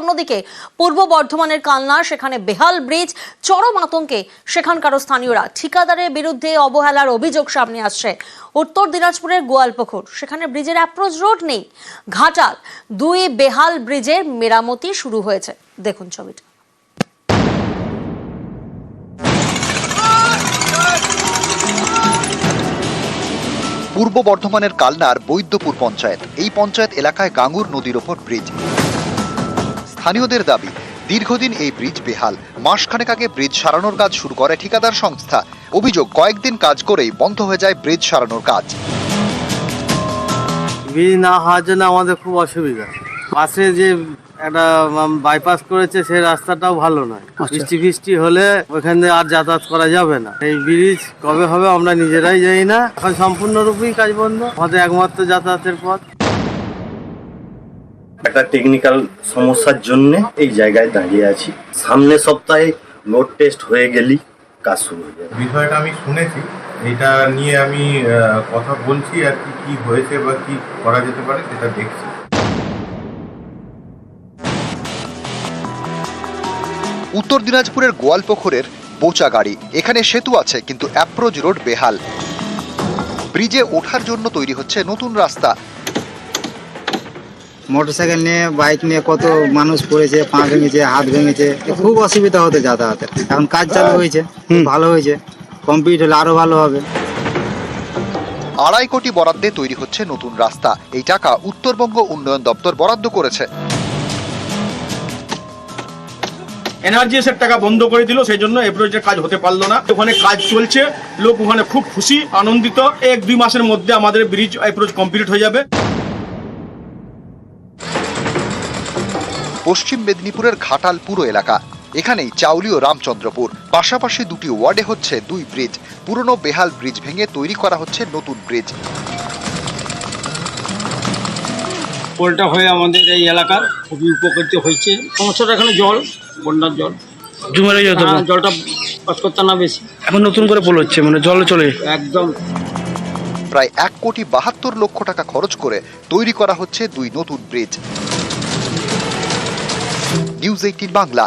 অন্যদিকে পূর্ব বর্ধমানের কালনা, সেখানে বেহাল ব্রিজ, চরম আতঙ্কে সেখানকার স্থানীয়রা ঠিকাদারের বিরুদ্ধে অবহেলার অভিযোগ সামনে আসছে। উত্তর দিনাজপুরের গোয়ালপুকুর সেখানে ব্রিজের অ্যাপ্রোচ রোড নেই। ঘাটাল, দুই বেহাল ব্রিজের মেরামতি শুরু হয়েছে। দেখুন ছবিটা। পূর্ব বর্ধমানের কালনার বৈদ্যপুর পঞ্চায়েত, এই পঞ্চায়েত এলাকায় গাঙ্গুর নদীর ওপর ব্রিজ। স্থানীয়দের দাবি দীর্ঘদিন এই ব্রিজ বেহাল। মাসখানেক আগে ব্রিজ সারানোর কাজ শুরু করে ঠিকাদার সংস্থা। অভিযোগ কয়েকদিন কাজ করেই বন্ধ হয়ে যায় ব্রিজ সারানোর কাজ। ব্রিজ না হওয়ার জন্য আমাদের খুব অসুবিধা। পাশে যে একটা বাইপাস করেছে সেই রাস্তাটাও ভালো নয়। বৃষ্টি ফিষ্টি হলে ওখান দিয়ে আর যাতায়াত করা যাবে না। এই ব্রিজ কবে হবে আমরা নিজেরাই জানি না। এখন সম্পূর্ণরূপেই কাজ বন্ধ। আমাদের একমাত্র যাতায়াতের পথ। একটা টেকনিক্যাল সমস্যার জন্য এই জায়গায় দাঁড়িয়ে আছি। সামনের সপ্তাহে লোড টেস্ট হয়ে গেলেই কাজ শুরু হয়ে যাবে। বিষয়টা আমি শুনেছি এটা নিয়ে আমি আহ, কথা বলছি আর কি কি হয়েছে বা কি করা যেতে পারে সেটা দেখছি। উত্তর দিনাজপুরের গোয়ালপোখরের বোচা গাড়ি। এখানে সেতু আছে কিন্তু অ্যাপ্রোচ রোড বেহাল। ব্রিজে ওঠার জন্য তৈরি হচ্ছে নতুন রাস্তা। মোটরসাইকেল নিয়ে বাইক নিয়ে কত মানুষ পড়েছে পা ভেঙেছে হাত ভেঙেছে খুব অসুবিধা হতো যাতায়াতের। এখন কাজ চালু হয়েছে খুব ভালো হয়েছে কমপ্লিট হলে আরও ভালো হবে। আড়াই কোটি বরাদ্দে তৈরি হচ্ছে নতুন রাস্তা। এই টাকা উত্তরবঙ্গ উন্নয়ন দপ্তর বরাদ্দ করেছে। এনার্জিএস এর টাকা বন্ধ করে দিল সেই জন্য এই প্রজেক্টের কাজ হতে পারল না। ওখানে কাজ চলছে লোক ওখানে খুব খুশি আনন্দিত। এক দুই মাসের মধ্যে আমাদের ব্রিজ এই প্রজেক্ট কমপ্লিট হয়ে যাবে। পশ্চিম মেদিনীপুরের ঘাটাল পুরো এলাকা। এখানেই চাউলি ও রামচন্দ্রপুর। পাশাপাশি দুটি ওয়ার্ডে হচ্ছে দুই ব্রিজ। পুরনো বেহাল ব্রিজ ভেঙে তৈরি করা হচ্ছে নতুন ব্রিজ। পোলটা হয়ে আমাদের এই এলাকার খুবই উপকৃত হয়েছে। সমস্যাটা এখানে জল বন্যার জল। যেত হ্যাঁ, জলটা পাস করতে না বেশি। এখন নতুন করে পোল হচ্ছে মানে জল চলে একদম। প্রায় এক কোটি বাহাত্তর লক্ষ টাকা খরচ করে তৈরি করা হচ্ছে দুই নতুন ব্রিজ। News eighteen Bangla.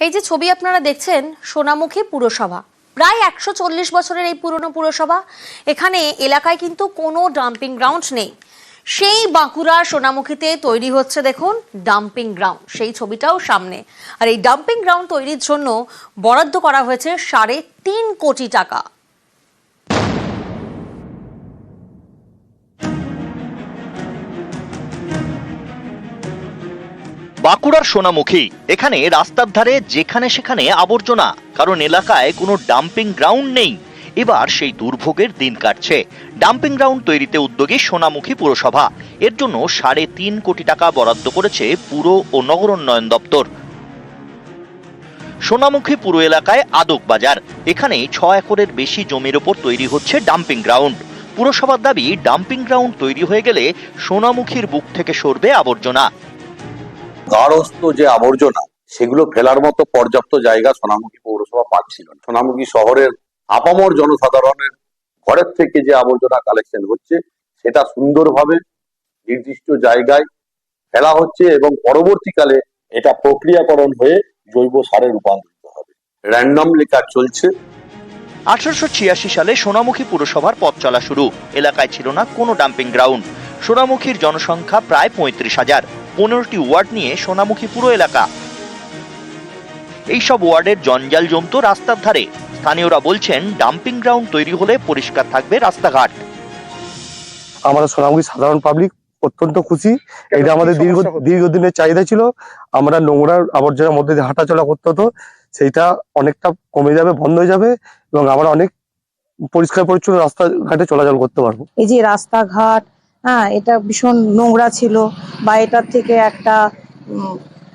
এই যে ছবি আপনারা দেখছেন, সোনামুখী পুরসভা। প্রায় একশো চল্লিশ বছরের এই পুরনো পুরসভা। এখানে এলাকায় কিন্তু কোনো ডাম্পিং গ্রাউন্ড নেই। সেই বাঁকুড়া সোনামুখীতে তৈরি হচ্ছে দেখুন ডাম্পিং গ্রাউন্ড সেই ছবিটাও সামনে। আর এই ডাম্পিং গ্রাউন্ড তৈরির জন্য বরাদ্দ করা হয়েছে সাড়ে তিন কোটি টাকা। বাঁকুড়ার সোনামুখী। এখানে রাস্তার ধারে যেখানে সেখানে আবর্জনা, কারণ এলাকায় কোনো ডাম্পিং গ্রাউন্ড নেই। এবার সেই দুর্ভোগের দিন কাটছে। ডাম্পিং গ্রাউন্ড তৈরিতে উদ্যোগী সোনামুখী পুরসভা। এর জন্য সাড়ে তিন কোটি টাকা বরাদ্দ করেছে পুর ও নগর উন্নয়ন দপ্তর। সোনামুখী পুরো এলাকায় আদক বাজার। এখানে ছ একরের বেশি জমির ওপর তৈরি হচ্ছে ডাম্পিং গ্রাউন্ড। পুরসভার দাবি, ডাম্পিং গ্রাউন্ড তৈরি হয়ে গেলে সোনামুখীর বুক থেকে সরবে আবর্জনা। গার্হস্থ যে আবর্জনা, সেগুলো ফেলার মতো পর্যাপ্ত জায়গা সোনামুখী পৌরসভা পাচ্ছিল না। সোনামুখী শহরের আপামর জনসাধারণের ঘরের থেকে যে আবর্জনা কালেকশন হচ্ছে, সেটা সুন্দরভাবে নির্দিষ্ট জায়গায় ফেলা হচ্ছে এবং পরবর্তীকালে এটা প্রক্রিয়াকরণ হয়ে জৈব সারে রূপান্তরিত হবে। র্যান্ডমলি কাজ চলছে। আঠারোশো ছিয়াশি সালে সোনামুখী পুরসভার পথ চলা শুরু। এলাকায় ছিল না কোনো ডাম্পিং গ্রাউন্ড সোনামুখীর জনসংখ্যা প্রায় পঁয়ত্রিশ হাজার। পনেরোটি ওয়ার্ড নিয়ে সোনামুখী পুরো এলাকা। এইসব ওয়ার্ডের জঞ্জাল জমতো রাস্তার ধারে। স্থানীয়রা বলছেন ডাম্পিং গ্রাউন্ড তৈরি হলে পরিষ্কার থাকবে রাস্তাঘাট। আমরা সোনামুখী সাধারণ পাবলিক অত্যন্ত খুশি। এটা আমাদের দীর্ঘ দীর্ঘদিনের চাহিদা ছিল। আমরা নোংরার আবর্জনার মধ্যে দিয়ে হাঁটাচলা করতে হতো। সেইটা অনেকটা কমে যাবে বন্ধ হয়ে যাবে এবং আমরা অনেক পরিষ্কার পরিচ্ছন্ন রাস্তাঘাটে চলাচল করতে পারব। এই যে রাস্তাঘাট হ্যাঁ এটা ভীষণ নোংরা ছিল বা এটার থেকে একটা উম,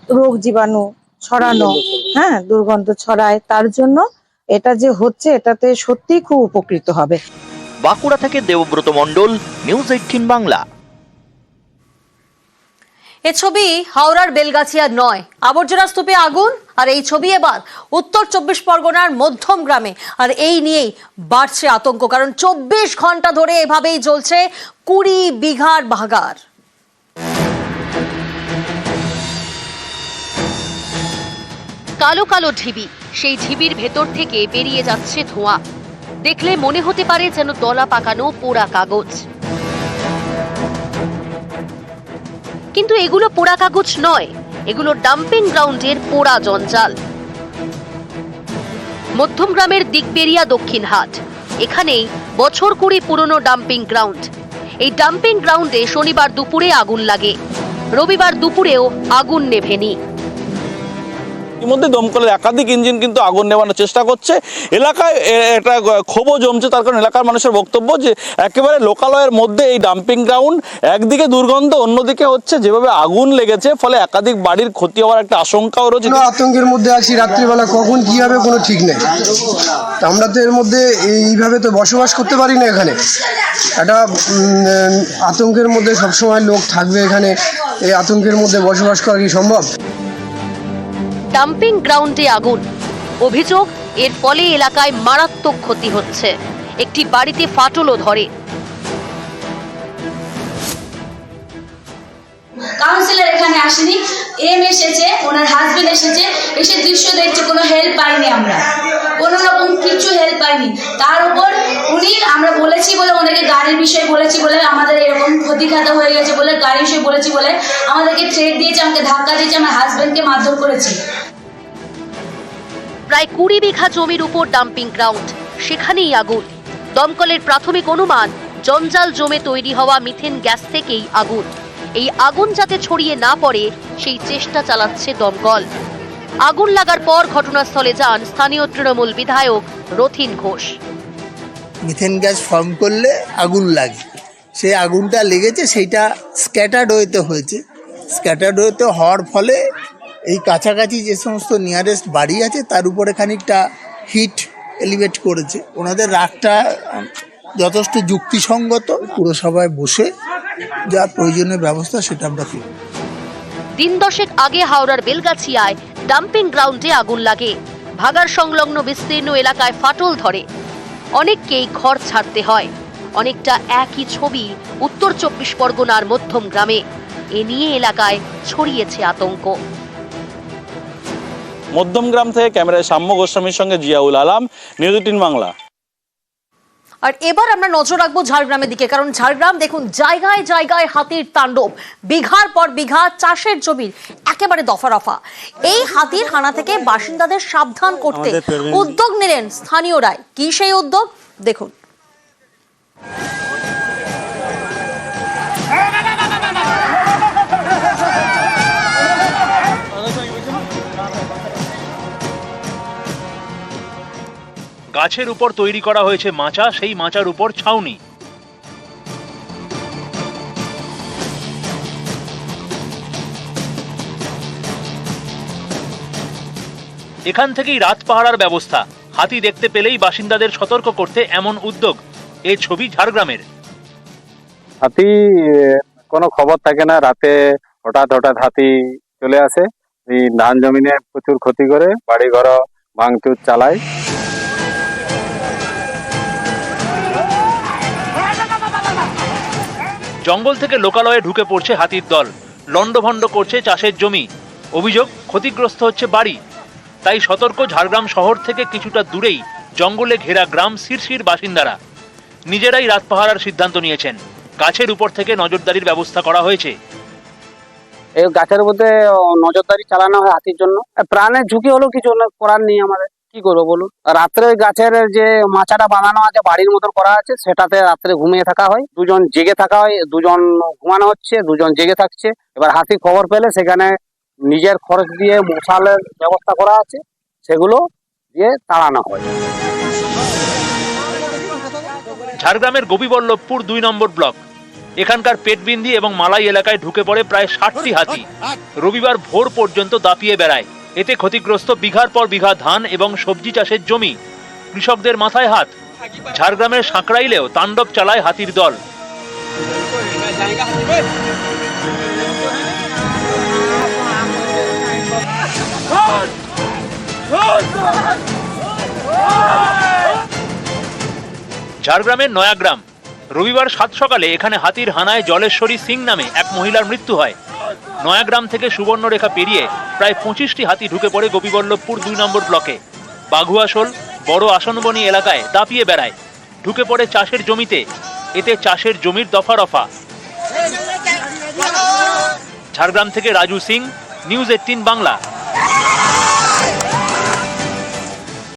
রোগ জীবাণু ছড়ানো হ্যাঁ দুর্গন্ধ ছড়ায় তার জন্য এটা যে হচ্ছে এটাতে সত্যিই খুব উপকৃত হবে। বাঁকুড়া থেকে দেবব্রত মণ্ডল নিউজ এইটিন বাংলা। এ ছবি হাওড়ার বেলগাছিয়া নয়। আবর্জনা স্তূপে আগুন আর এই ছবি এবার উত্তর চব্বিশ পরগনার মধ্যম গ্রামে। আর এই নিয়েই বাড়ছে আতঙ্ক, কারণ চব্বিশ ঘণ্টা ধরে এভাবেই চলছে কুড়ি বিঘার ভাগার কালো কালো ঢিবি, সেই ঢিবির ভেতর থেকে বেরিয়ে যাচ্ছে ধোঁয়া। দেখলে মনে হতে পারে যেন দলা পাকানো পোড়া কাগজ। কিন্তু এগুলো পোড়া কাগজ নয় এগুলো ডাম্পিং গ্রাউন্ডের পোড়া জঞ্জাল। মধ্যমগ্রামের দিকবেরিয়া দক্ষিণ হাট। এখানেই বছর কুড়ি পুরনো ডাম্পিং গ্রাউন্ড এই ডাম্পিং গ্রাউন্ডে শনিবার দুপুরে আগুন লাগে। রবিবার দুপুরেও আগুন নেভেনি। ইতিমধ্যে দমকলের একাধিক ইঞ্জিন কিন্তু আগুন নেভানোর চেষ্টা করছে। এলাকায় একটা ক্ষোভও জমছে, তার কারণ এলাকার মানুষের বক্তব্য যে একেবারে লোকালয়ের মধ্যে এই ডাম্পিং গ্রাউন্ড, একদিকে দুর্গন্ধ, অন্যদিকে হচ্ছে যেভাবে আগুন লেগেছে, ফলে একাধিক বাড়ির ক্ষতি হওয়ার একটা আশঙ্কাও রয়েছে। আতঙ্কের মধ্যে আছি, রাত্রিবেলা কখন কি হবে কোনো ঠিক নেই। আমরা তো এর মধ্যে এইভাবে তো বসবাস করতে পারি না এখানে। একটা আতঙ্কের মধ্যে সবসময় লোক থাকবে এখানে, এই আতঙ্কের মধ্যে বসবাস করা কি সম্ভব? ডাম্পিং গ্রাউন্ডে আগুন। অভিযোগ, এর ফলে এলাকায় মারাত্মক ক্ষতি হচ্ছে। একটি বাড়িতে ফাটলও ধরে। কাউন্সিলর এখানে আসেনি। এম এসেছে, ওনার হাজবেন্ড এসেছে। এসে দৃশ্য দেখছে, কোনো হেল্প পাইনি আমরা। কোনো রকম কিছু হেল্প পাইনি। তার উপর উনি, আমরা বলেছি বলে ওনাকে গাড়ির বিষয়ে বলেছি বলে আমাদের এরকম ক্ষতিখাত হয়ে গেছে বলে, গাড়ির বিষয়ে বলেছি বলে আমাদেরকে থ্রেট দিয়েছে, আমাকে ধাক্কা দিয়েছে, আমার হাজবেন্ডকে মারধর করেছে। প্রায় কুড়ি বিঘা জমির উপর ডাম্পিং গ্রাউন্ড সেখানেই আগুন। দমকলের প্রাথমিক অনুমান, জঞ্জাল জমে তৈরি হওয়া মিথেন গ্যাস থেকেই আগুন। এই আগুন যাতে ছড়িয়ে না পড়ে, সেই চেষ্টা চালাচ্ছে দমকল। আগুন লাগার পর ঘটনাস্থলে যান স্থানীয় তৃণমূল বিধায়ক Rathin Ghosh. Methane gas form করলে আগুন লাগে। সেই আগুনটা লেগেছে, সেইটা স্ক্যাটার্ড ওয়েতে হয়েছে। স্ক্যাটার্ড ওয়েতে হওয়ার ফলে এই কাছাকাছি যে সমস্ত নিয়ারেস্ট বাড়ি আছে, তার উপরে খানিকটা হিট এলিভেট করেছে। ওনাদের রাগটা যথেষ্ট যুক্তিসঙ্গত, পুরসভায় বসে যা প্রয়োজনীয় ব্যবস্থা সেটা আমরা করি দিন দশেক আগে হাওড়ার বেলগাছিয়ায় ডাম্পিং গ্রাউন্ডে আগুন লাগে। ভাগার সংলগ্ন বিস্তীর্ণ এলাকায় ফাটল ধরে। অনেককেই ঘর ছাড়তে হয়। অনেকটা একই ছবি উত্তর চব্বিশ পরগনার মধ্যম গ্রামে। এ নিয়ে এলাকায় ছড়িয়েছে আতঙ্ক। মধ্যমগ্রাম থেকে ক্যামেরায় সাম্য গোস্বামীর সঙ্গে জিয়াউল আলাম নিউজ এইটিন বাংলা। আর এবার আমরা নজর রাখব ঝাড়গ্রামের দিকে কারণ ঝাড়গ্রাম দেখুন জায়গায় জায়গায় হাতির তাণ্ডব। বিঘার পর বিঘা চাষের জমির একেবারে দফা রফা এই হাতির হানা থেকে বাসিন্দাদের সাবধান করতে উদ্যোগ নিলেন স্থানীয়রাই। কি সেই উদ্যোগ? দেখুন। গাছের উপর তৈরি করা হয়েছে মাচা, সেই মাচার উপর ছাউনি। এখান থেকেই রাত পাহারার ব্যবস্থা। হাতি দেখতে পেলেই বাসিন্দাদের সতর্ক করতে এমন উদ্যোগ। এ ছবি ঝাড়গ্রামের। হাতি কোনো খবর থাকে না। রাতে হঠাৎ হঠাৎ হাতি চলে আসে। এই ধান জমিনে প্রচুর ক্ষতি করে বাড়ি ঘর ভাঙচুর চালায়। জঙ্গল থেকে লোকালয়ে ঢুকে পড়ছে হাতির দল। লণ্ডভণ্ড করছে চাষের জমি। অভিযোগ ক্ষতিগ্রস্ত হচ্ছে বাড়ি। তাই সতর্ক ঝাড়গ্রাম শহর থেকে কিছুটা দূরেই জঙ্গলে ঘেরা গ্রাম শিরশির বাসিন্দারা। নিজেরাই রাত পাহারার সিদ্ধান্ত নিয়েছেন। গাছের উপর থেকে নজরদারির ব্যবস্থা করা হয়েছে। এই গাছের মধ্যে নজরদারি চালানো হয় হাতির জন্য। প্রাণের ঝুঁকি হলেও কিছু করার নেই আমাদের। কি করব বলুন? রাত্রে গাছের যে মাচাটা বানানো আছে বাড়ির মতন করা আছে সেটাতে রাত্রে ঘুমিয়ে থাকা হয়। দুজন জেগে থাকা হয় দুজন ঘুমানো হচ্ছে দুজন জেগে থাকছে। এবার হাতি খবর পেলে সেখানে নিজের খরচ দিয়ে মশালের ব্যবস্থা করা আছে সেগুলো দিয়ে তাড়ানো হয়। ঝাড়গ্রামের গোপীবল্লভপুর দুই নম্বর ব্লক। এখানকার পেটবিন্দি এবং মালাই এলাকায় ঢুকে পড়ে প্রায় ষাটটি হাতি। রবিবার ভোর পর্যন্ত দাপিয়ে বেড়ায়। এতে ক্ষতিগ্রস্ত বিঘার পর বিঘা ধান এবং সবজি চাষের জমি। কৃষকদের মাথায় হাত। ঝাড়গ্রামের সাঁকড়াইলেও তাণ্ডব চালায় হাতির দল। ঝাড়গ্রামের নয়াগ্রাম। রবিবার সাত সকালে এখানে হাতির হানায় জলেশ্বরী সিং নামে এক মহিলার মৃত্যু হয়। নয়াগ্রাম থেকে সুবর্ণরেখা পেরিয়ে প্রায় পঁচিশটি হাতি ঢুকে পড়ে গোপীবল্লভপুর দুই নম্বর ব্লকে। বাঘুয়াশোল বড় আসনবনি এলাকায় দাপিয়ে বেড়ায়। ঢুকে পড়ে চাষের জমিতে, এতে চাষের জমির দফা রফা ঝাড়গ্রাম থেকে রাজু সিং, নিউজ এইটিন বাংলা।